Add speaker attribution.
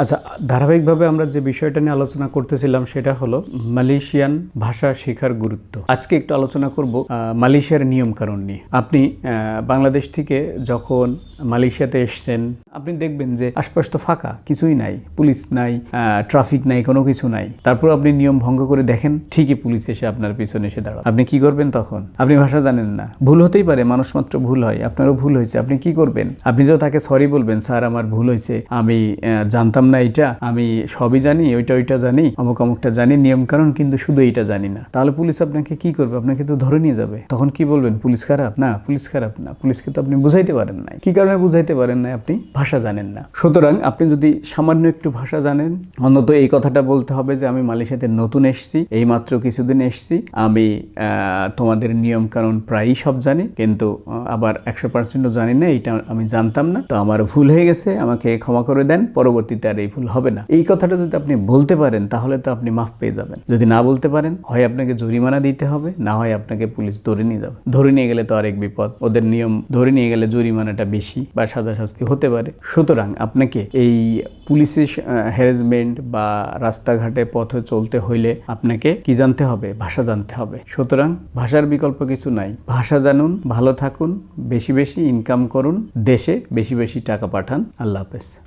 Speaker 1: আচ্ছা ধারাবাহিকভাবে আমরা যে বিষয়টা নিয়ে আলোচনা করতেছিলাম সেটা হলো মালয়েশিয়ান ভাষা শেখার গুরুত্ব। আজকে একটু আলোচনা করব মালয়েশিয়ার নিয়ম কানুন নিয়ে। আপনি বাংলাদেশ থেকে যখন মালয়েশিয়াতে এসছেন, আপনি দেখবেন যে আশপাশ তো ফাঁকা, কিছুই নাই, পুলিশ নাই ট্রাফিক নাই, কোনো কিছু নাই। তারপর আপনি নিয়ম ভঙ্গ করে দেখেন, ঠিকই পুলিশ এসে আপনার পিছনে এসে দাঁড়াবে। আপনি কি করবেন তখন? আপনি ভাষা জানেন না। ভুল হতেই পারে, মানুষ মাত্র ভুল হয়, আপনারও ভুল হয়েছে, আপনি কি করবেন? আপনি তো তাকে সরি বলবেন, স্যার, আমার ভুল হয়েছে, আমি জানতাম না এটা, আমি সবই জানি, ওইটা ওইটা জানি, অমুক অমুকটা জানি নিয়ম কারণ কিন্তু শুধু এইটা জানি না। তাহলে পুলিশ আপনাকে কি করবে? আপনাকে তো ধরে নিয়ে যাবে। তখন কি বলবেন? পুলিশ খারাপ? না, পুলিশ খারাপ না। পুলিশকে তো আপনি বুঝাইতে পারেন নাই। কি কারণে বুঝাইতে পারেন না আপনি ভাষা জানেন না। সুতরাং আপনি যদি সামান্য একটু ভাষা জানেন, অন্তত এই কথাটা বলতে হবে যে, আমি মালয়েশিয়াতে নতুন এসেছি, এই মাত্র কিছুদিন এসেছি। আমি তোমাদের নিয়ম কানুন প্রায়ই সব জানি, কিন্তু আবার একশো পার্সেন্টও জানি না, এইটা আমি জানতাম না। তো আমার ভুল হয়ে গেছে, আমাকে ক্ষমা করে দেন। পরবর্তীতে আর এই ভুল হবে না। এই কথাটা যদি আপনি বলতে পারেন, তাহলে তো আপনি মাফ পেয়ে যাবেন। যদি না বলতে পারেন, হয় আপনাকে জরিমানা দিতে হবে, না হয় আপনাকে পুলিশ ধরে নিয়ে যাবে। ধরে নিয়ে গেলে তো আরেক বিপদ। ওদের নিয়ম, ধরে নিয়ে গেলে জরিমানাটা বেশি বা সাজা শাস্তি হতে পারে। সুতরাং আপনাকে এই পুলিশের হ্যারাসমেন্ট বা রাস্তাঘাটে পথে চলতে হইলে আপনাকে কি জানতে হবে? ভাষা জানতে হবে। সুতরাং ভাষার বিকল্প কিছু নাই। ভাষা জানুন, ভালো থাকুন, বেশি বেশি ইনকাম করুন, দেশে বেশি বেশি টাকা পাঠান। আল্লাহ হাফেজ।